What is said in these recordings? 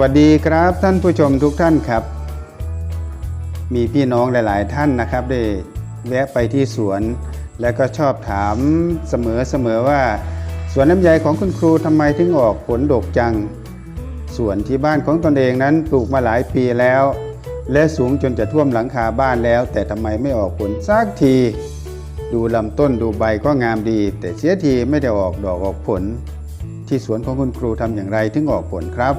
วัสดีครับท่านผู้ชมทุกท่านครับ มีพี่น้องหลาย ๆ ท่านนะครับได้แวะไปที่สวน และก็ชอบถามเสมอๆว่า สวนน้ำไยของคุณครูทำไมถึงออกผลดกจัง สวนที่บ้านของตนเองนั้นปลูกมาหลายปีแล้ว และสูงจนจะท่วมหลังคาบ้านแล้ว แต่ทำไมไม่ออกผลสักที ดูลำต้นดูใบก็งามดี แต่เสียทีไม่ได้ออกดอกออกผล ที่สวนของคุณครูทำอย่างไรถึงออกผลครับ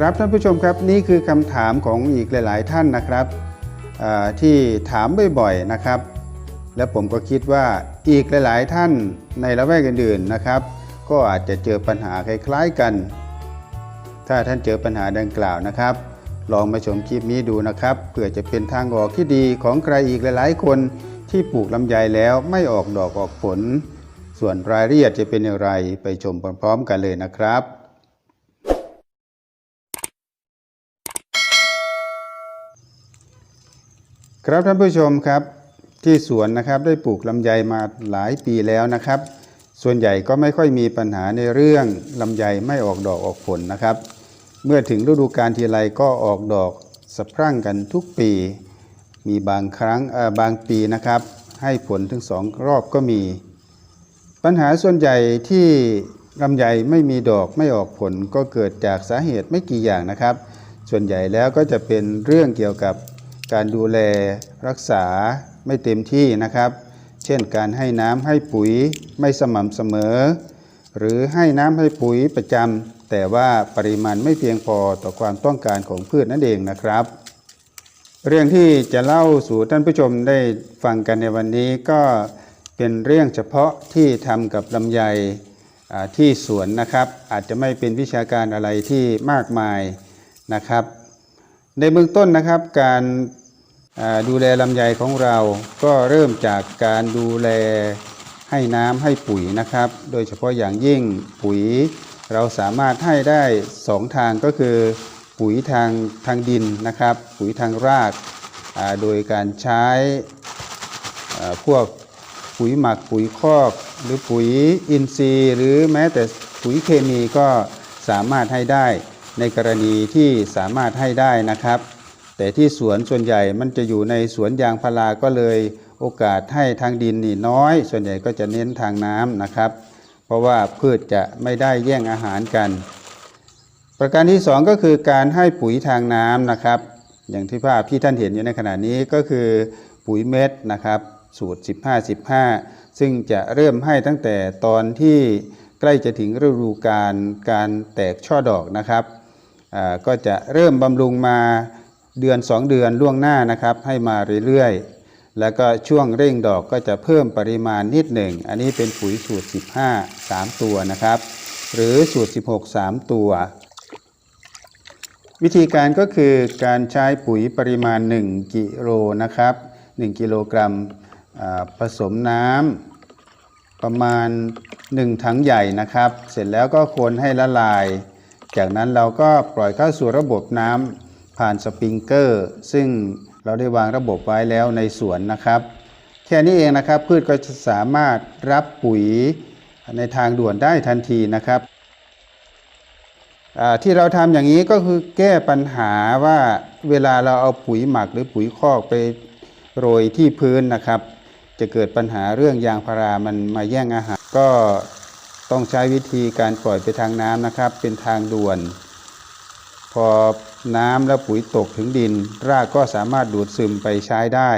ครับท่านผู้ชมครับนี่คือคำถามของอีกหลาย ๆ ท่านนะครับที่ถามบ่อย ๆ นะครับ และผมก็คิดว่าอีกหลาย ๆ ท่านในละแวกอื่น ๆ นะครับ ก็อาจจะเจอปัญหาคล้าย ๆ กัน ถ้าท่านเจอปัญหาดังกล่าวนะครับ ลองมาชมคลิปนี้ดูนะครับเพื่อจะเป็นทางออกที่ดีของใครอีกหลาย ๆ คนที่ปลูกลำไยแล้วไม่ออกดอกออกผล ส่วนรายละเอียดจะเป็นอย่างไรไปชมพร้อม ๆ กันเลยนะครับ ครับท่านผู้ชมครับที่สวนนะครับได้ปลูกลำไยมาหลายปีแล้วนะครับ ส่วนใหญ่ก็ไม่ค่อยมีปัญหาในเรื่องลำไยไม่ออกดอกออกผลนะครับ เมื่อถึงฤดูกาลทีไรก็ออกดอกสะพรั่งกันทุกปี มีบางครั้งเออบางปีนะครับ ให้ผลถึงสองรอบก็มี ปัญหาส่วนใหญ่ที่ลำไยไม่มีดอกไม่ออกผลก็เกิดจากสาเหตุไม่กี่อย่างนะครับ ส่วนใหญ่แล้วก็จะเป็นเรื่องเกี่ยวกับ การดูแลรักษาไม่เต็มที่นะครับ เช่นการให้น้ำให้ปุ๋ยไม่สม่ำเสมอ หรือให้น้ำให้ปุ๋ยประจำแต่ว่าปริมาณไม่เพียงพอต่อความต้องการของพืชนั่นเองนะครับ เรื่องที่จะเล่าสู่ท่านผู้ชมได้ฟังกันในวันนี้ก็เป็นเรื่องเฉพาะที่ทำกับลำไยที่สวนนะครับ อาจจะไม่เป็นวิชาการอะไรที่มากมายนะครับ ในเบื้องต้นนะครับการดูแลลำไยของเราก็เริ่มจากการดูแลให้น้ำให้ปุ๋ยนะครับ โดยเฉพาะอย่างยิ่งปุ๋ยเราสามารถให้ได้สองทางก็คือ ปุ๋ยทางทางดินนะครับ ปุ๋ยทางรากาโดยการใช้พวกปุ๋ยหมักปุ๋ยคอก หรือปุ๋ยอินทรีย์ หรือแม้แต่ปุ๋ยเคมีก็สามารถให้ได้ ในกรณีที่สามารถให้ได้นะครับ แต่ที่สวนส่วนใหญ่มันจะอยู่ในสวนยางพาราก็เลยโอกาสให้ทางดินนี่น้อย ส่วนใหญ่ก็จะเน้นทางน้ำนะครับ เพราะว่าพืชจะไม่ได้แย่งอาหารกัน ประการที่ 2 ก็คือการให้ปุ๋ยทางน้ำนะครับ อย่างที่ภาพที่ท่านเห็นอยู่ในขณะนี้ก็คือปุ๋ยเม็ดนะครับ สูตร 15-15 ซึ่งจะเริ่มให้ตั้งแต่ตอนที่ใกล้จะถึงฤดูการการแตกช่อดอกนะครับ ก็จะเริ่มบำรุงมาเดือน 2 เดือนล่วงหน้านะครับให้มาเรื่อยๆ แล้วก็ช่วงเร่งดอกก็จะเพิ่มปริมาณนิดหนึ่ง อันนี้เป็นปุ๋ยสูตร 15 3 ตัวนะครับ หรือสูตร 16 3 ตัว วิธีการก็คือการใช้ปุ๋ยปริมาณ 1 กิโลนะครับ 1 กิโลกรัมผสมน้ำประมาณ 1 ถังใหญ่นะครับ เสร็จแล้วก็คนให้ละลาย จากนั้นเราก็ปล่อยเข้าสู่ระบบน้ำผ่านสปริงเกอร์ ซึ่งเราได้วางระบบไว้แล้วในสวนนะครับ แค่นี้เองนะครับพืชก็จะสามารถรับปุ๋ยในทางด่วนได้ทันทีนะครับที่เราทำอย่างนี้ก็คือแก้ปัญหาว่าเวลาเราเอาปุ๋ยหมักหรือปุ๋ยคอกไปโรยที่พื้นนะครับ จะเกิดปัญหาเรื่องยางพารามันมาแย่งอาหาร ก็ ต้องใช้วิธีการปล่อยไปทางน้ำนะครับ เป็นทางด่วน พอน้ำและปุ๋ยตกถึงดิน รากก็สามารถดูดซึมไปใช้ได้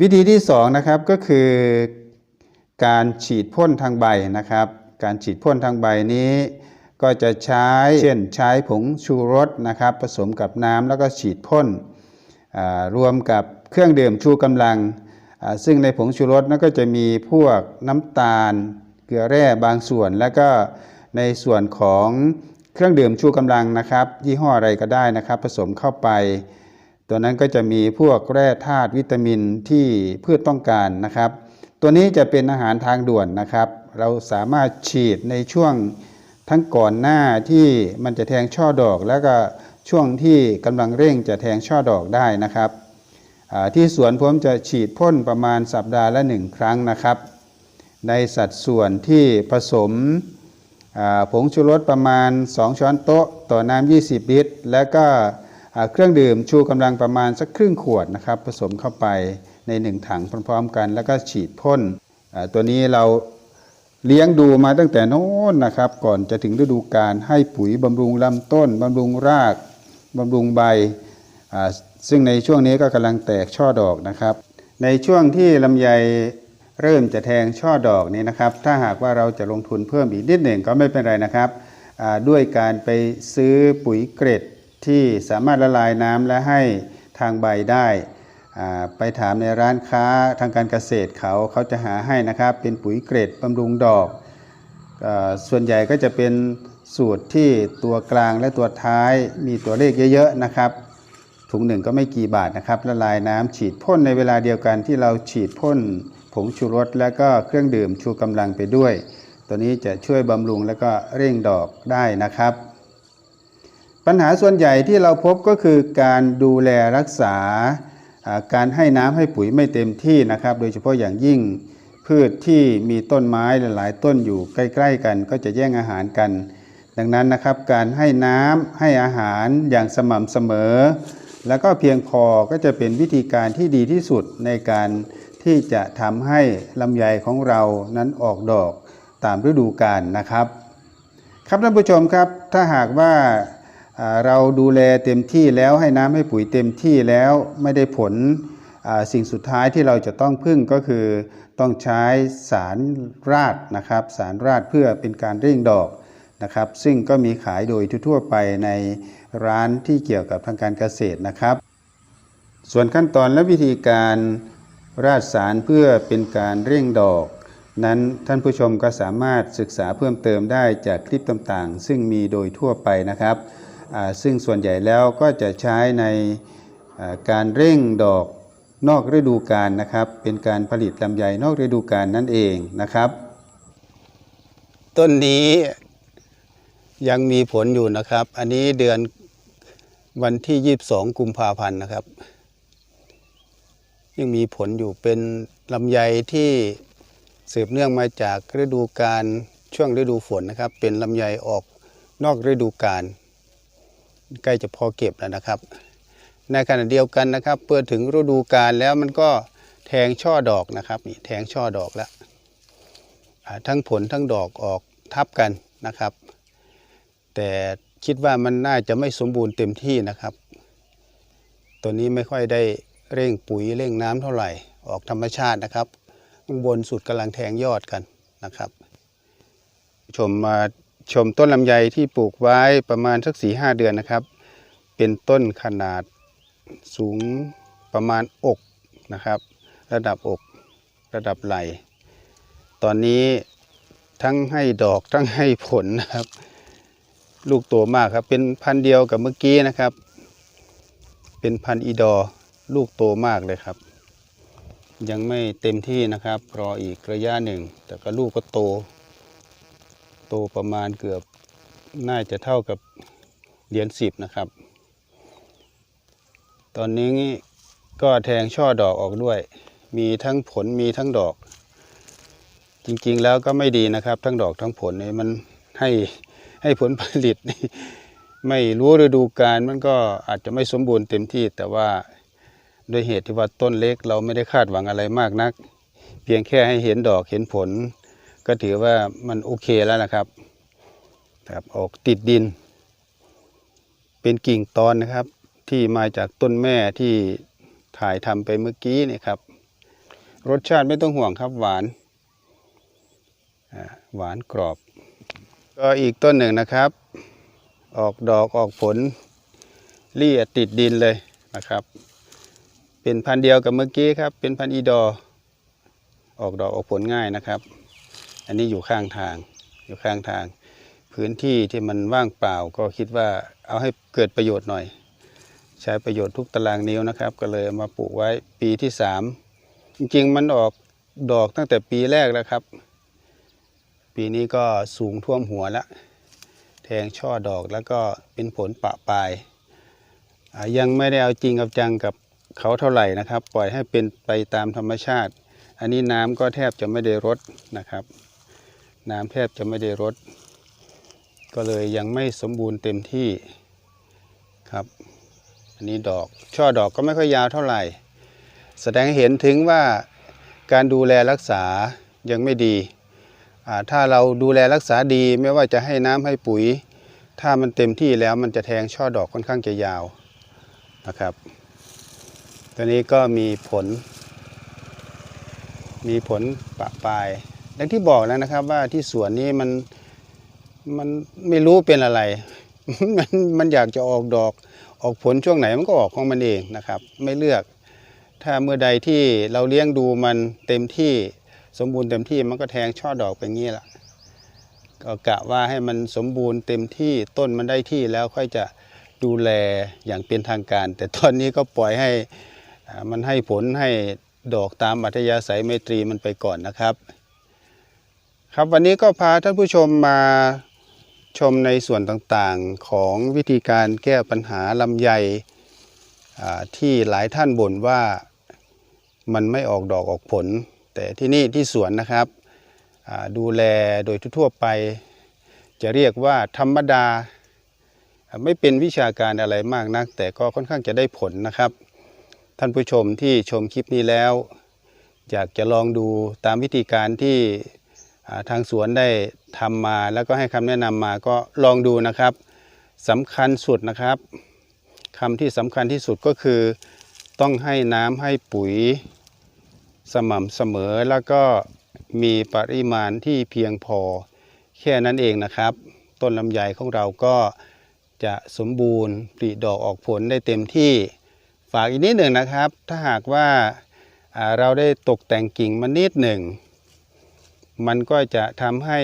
วิธีที่สองนะครับก็คือการฉีดพ่นทางใบนะครับ การฉีดพ่นทางใบนี้ ก็จะใช้เช่นใช้ผงชูรสนะครับ ผสมกับน้ำแล้วก็ฉีดพ่นรวมกับเครื่องดื่มชูกำลัง ซึ่งในผงชูรสนั้นก็จะมีพวกน้ำตาล ลือแร่บางส่วน แล้วก็ในส่วนของเครื่องดื่มชูกำลังนะครับ ยี่ห้ออะไรก็ได้นะครับ ผสมเข้าไป ตัวนั้นก็จะมีพวกแร่ธาตุวิตามินที่พืชต้องการนะครับ ตัวนี้จะเป็นอาหารทางด่วนนะครับ เราสามารถฉีดในช่วงทั้งก่อนหน้าที่มันจะแทงช่อดอก แล้วก็ช่วงที่กำลังเร่งจะแทงช่อดอกได้นะครับที่สวนผมจะฉีดพ่นประมาณสัปดาห์ละหนึ่งครั้งนะครับ ในสัดส่วนที่ผสมผงชูรสประมาณ 2 ช้อนโต๊ะ ต่อน้ำ 20 ลิตร แล้วก็เครื่องดื่มชูกำลังประมาณสักครึ่งขวดนะครับ ผสมเข้าไปใน 1 ถังพร้อมๆกัน แล้วก็ฉีดพ่นตัวนี้เราเลี้ยงดูมาตั้งแต่โน้นนะครับ ก่อนจะถึงฤดูกาลให้ปุ๋ยบำรุงลำต้นบำรุงรากบำรุงใบ ซึ่งในช่วงนี้ก็กำลังแตกช่อดอกนะครับ ในช่วงที่ลำไย เริ่มจะแทงช่อดอกนี้นะครับ ถ้าหากว่าเราจะลงทุนเพิ่มอีกนิดหนึ่งก็ไม่เป็นไรนะครับ ด้วยการไปซื้อปุ๋ยเกรดที่สามารถละลายน้ำและให้ทางใบได้ ไปถามในร้านค้าทางการเกษตรเขาเขาจะหาให้นะครับ เป็นปุ๋ยเกรดบำรุงดอกอส่วนใหญ่ก็จะเป็นสูตรที่ตัวกลางและตัวท้ายมีตัวเลขเยอะๆนะครับถุงหนึ่งก็ไม่กี่บาทนะครับละลายน้ำฉีดพ่นในเวลาเดียวกันที่เราฉีดพ่น ผงชูรสและก็เครื่องดื่มชูกำลังไปด้วย ตัวนี้จะช่วยบำรุงและก็เร่งดอกได้นะครับ ปัญหาส่วนใหญ่ที่เราพบก็คือการดูแลรักษาการให้น้ำให้ปุ๋ยไม่เต็มที่นะครับ โดยเฉพาะอย่างยิ่งพืชที่มีต้นไม้หลาย ๆ ต้นอยู่ใกล้ ๆ กัน ก็จะแย่งอาหารกัน ดังนั้นนะครับการให้น้ำให้อาหารอย่างสม่ำเสมอ แล้วก็เพียงพอก็จะเป็นวิธีการที่ดีที่สุดในการ ที่จะทำให้ลำไยของเรานั้นออกดอกตามฤดูกาลนะครับ ครับท่านผู้ชมครับถ้าหากว่าเราดูแลเต็มที่แล้วให้น้ำให้ปุ๋ยเต็มที่แล้วไม่ได้ผลสิ่งสุดท้ายที่เราจะต้องพึ่งก็คือต้องใช้สารราดนะครับสารราดเพื่อเป็นการเร่งดอกนะครับ ซึ่งก็มีขายโดยทั่วไปในร้านที่เกี่ยวกับทางการเกษตรนะครับ ส่วนขั้นตอนและวิธีการ ราดสารเพื่อเป็นการเร่งดอก นั้นท่านผู้ชมก็สามารถศึกษาเพิ่มเติมได้จากคลิปต่างๆ ซึ่งมีโดยทั่วไปนะครับ ซึ่งส่วนใหญ่แล้วก็จะใช้ในการเร่งดอกนอกฤดูกาลนะครับ เป็นการผลิตลำไยนอกฤดูกาลนั่นเองนะครับ ต้นนี้ยังมีผลอยู่นะครับ อันนี้เดือนวันที่ 22 กุมภาพันธ์นะครับ ยังมีผลอยู่เป็นลำไยที่สืบเนื่องมาจากฤดูกาลช่วงฤดูฝนนะครับ เป็นลำไยออกนอกฤดูกาลใกล้จะพอเก็บแล้วนะครับ ในขณะเดียวกันนะครับเพื่อถึงฤดูกาลแล้วมันก็แทงช่อดอกนะครับนี่แทงช่อดอกแล้วทั้งผลทั้งดอกออกทับกันนะครับ แต่คิดว่ามันน่าจะไม่สมบูรณ์เต็มที่นะครับ ตัวนี้ไม่ค่อยได้ เร่งปุ๋ยเร่งน้ำเท่าไหร่ ออกธรรมชาตินะครับข้างบนสุดกำลังแทงยอดกันนะครับ ชมมาชมต้นลำไยที่ปลูกไว้ประมาณสักสี่ห้าเดือนนะครับ เป็นต้นขนาดสูงประมาณอกนะครับ ระดับอกระดับไหลตอนนี้ทั้งให้ดอกทั้งให้ผลนะครับ ลูกโตมากครับ เป็นพันเดียวกับเมื่อกี้นะครับ เป็นพันอีดอ ลูกโตมากเลยครับ ยังไม่เต็มที่นะครับ รออีกระยะหนึ่ง แต่ก็ลูกก็โต โตประมาณเกือบน่าจะเท่ากับเหรียญสิบนะครับ ตอนนี้ก็แทงช่อดอกออกด้วย มีทั้งผลมีทั้งดอก จริงๆแล้วก็ไม่ดีนะครับ ทั้งดอกทั้งผลเนี่ยมันให้ให้ผลผลิต ไม่รู้ฤดูกาลมันก็อาจจะไม่สมบูรณ์เต็มที่แต่ว่า ด้วยเหตุที่ว่าต้นเล็กเราไม่ได้คาดหวังอะไรมากนัก เพียงแค่ให้เห็นดอกเห็นผล ก็ถือว่ามันโอเคแล้วนะครับครับออกติดดิน เป็นกิ่งตอนนะครับ ที่มาจากต้นแม่ที่ถ่ายทำไปเมื่อกี้นี่ครับ รสชาติไม่ต้องห่วงครับหวานหวานกรอบ ก็อีกต้นหนึ่งนะครับ ออกดอกออกผลเลี่ยติดดินเลยนะครับ เป็นพันเดียวกับเมื่อกี้ครับ เป็นพันอีดอ ออกดอกออกผลง่ายนะครับ อันนี้อยู่ข้างทาง อยู่ข้างทาง พื้นที่ที่มันว่างเปล่าก็คิดว่าเอาให้เกิดประโยชน์หน่อย ใช้ประโยชน์ทุกตารางนิ้วนะครับ ก็เลยมาปลูกไว้ปีที่สามจริงๆ มันออกดอกตั้งแต่ปีแรกแล้วครับ ปีนี้ก็สูงท่วมหัวแล้วแทงช่อดอกแล้วก็เป็นผลปะปลายยังไม่ได้เอาจริงเอาจังกับ เขาเท่าไหร่นะครับ ปล่อยให้เป็นไปตามธรรมชาติ อันนี้น้ำก็แทบจะไม่ได้รดนะครับ น้ำแทบจะไม่ได้รดก็เลยยังไม่สมบูรณ์เต็มที่ครับ อันนี้ดอกช่อดอกก็ไม่ค่อยยาวเท่าไหร่ แสดงให้เห็นถึงว่าการดูแลรักษายังไม่ดี ถ้าเราดูแลรักษาดีไม่ว่าจะให้น้ำให้ปุ๋ย ถ้ามันเต็มที่แล้วมันจะแทงช่อดอกค่อนข้างจะยาวนะครับ ตัวนี้ก็มีผล มีผลปะปลายดังที่บอกแล้วนะครับว่าที่สวนนี้มันมันไม่รู้เป็นอะไร มันมันอยากจะออกดอกออกผลช่วงไหนมันก็ออกของมันเองนะครับ ไม่เลือก ถ้าเมื่อใดที่เราเลี้ยงดูมันเต็มที่สมบูรณ์เต็มที่มันก็แทงช่อดอกไปงี้ละก็กะว่าให้มันสมบูรณ์เต็มที่ต้นมันได้ที่แล้วค่อยจะดูแลอย่างเป็นทางการ แต่ตอนนี้ก็ปล่อยให้ มันให้ผลให้ดอกตามอัธยาศัยไมตรีมันไปก่อนนะครับ ครับวันนี้ก็พาท่านผู้ชมมาชมในส่วนต่างๆของวิธีการแก้ปัญหาลำไยอ่ที่หลายท่านบ่นว่ามันไม่ออกดอกออกผล แต่ที่นี่ที่สวนนะครับดูแลโดยทั่วไป จะเรียกว่าธรรมดา ไม่เป็นวิชาการอะไรมากนัก แต่ก็ค่อนข้างจะได้ผลนะครับ ท่านผู้ชมที่ชมคลิปนี้แล้ว อยากจะลองดูตามวิธีการที่ทางสวนได้ทำมาแล้วก็ให้คำแนะนำมาก็ลองดูนะครับสำคัญสุดนะครับคำที่สำคัญที่สุดก็คือ ต้องให้น้ำให้ปุ๋ยสม่ำเสมอแล้วก็มีปริมาณที่เพียงพอ แค่นั้นเองนะครับ ต้นลำไยของเราก็จะสมบูรณ์ผลิดอกออกผลได้เต็มที่ ฝากอีกนิดหนึ่งนะครับ ถ้าหากว่าเราได้ตกแต่งกิ่งมานิดหนึ่ง มันก็จะทำให้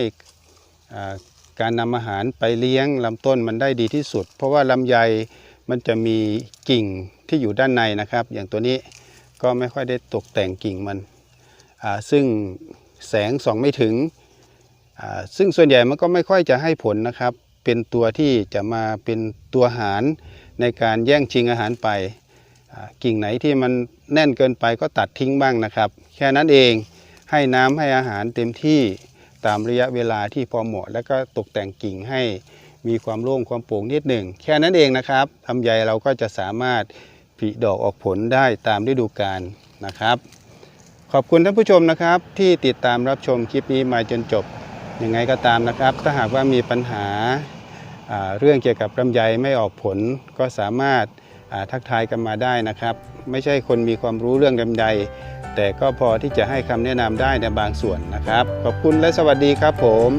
การนำอาหารไปเลี้ยงลำต้นมันได้ดีที่สุด เพราะว่าลำไยมันจะมีกิ่งที่อยู่ด้านในนะครับ อย่างตัวนี้ก็ไม่ค่อยได้ตกแต่งกิ่งมันซึ่งแสงส่องไม่ถึง ซึ่งส่วนใหญ่มันก็ไม่ค่อยจะให้ผลนะครับ เป็นตัวที่จะมาเป็นตัวหารในการแย่งชิงอาหารไป กิ่งไหนที่มันแน่นเกินไปก็ตัดทิ้งบ้างนะครับ แค่นั้นเองให้น้ำให้อาหารเต็มที่ตามระยะเวลาที่พอเหมาะ แล้วก็ตกแต่งกิ่งให้มีความโล่งความโปร่งนิดหนึ่ง แค่นั้นเองนะครับทำใยเราก็จะสามารถผลิดอกออกผลได้ตามฤดูกาลนะครับ ขอบคุณท่านผู้ชมนะครับ ที่ติดตามรับชมคลิปนี้มาจนจบยังไงก็ตามนะครับ ถ้าหากว่ามีปัญหาเรื่องเกี่ยวกับลำไยไม่ออกผลก็สามารถ ทักทายกันมาได้นะครับ ไม่ใช่คนมีความรู้เรื่องใดแต่ก็พอที่จะให้คำแนะนำได้ในบางส่วนนะครับ ขอบคุณและสวัสดีครับผม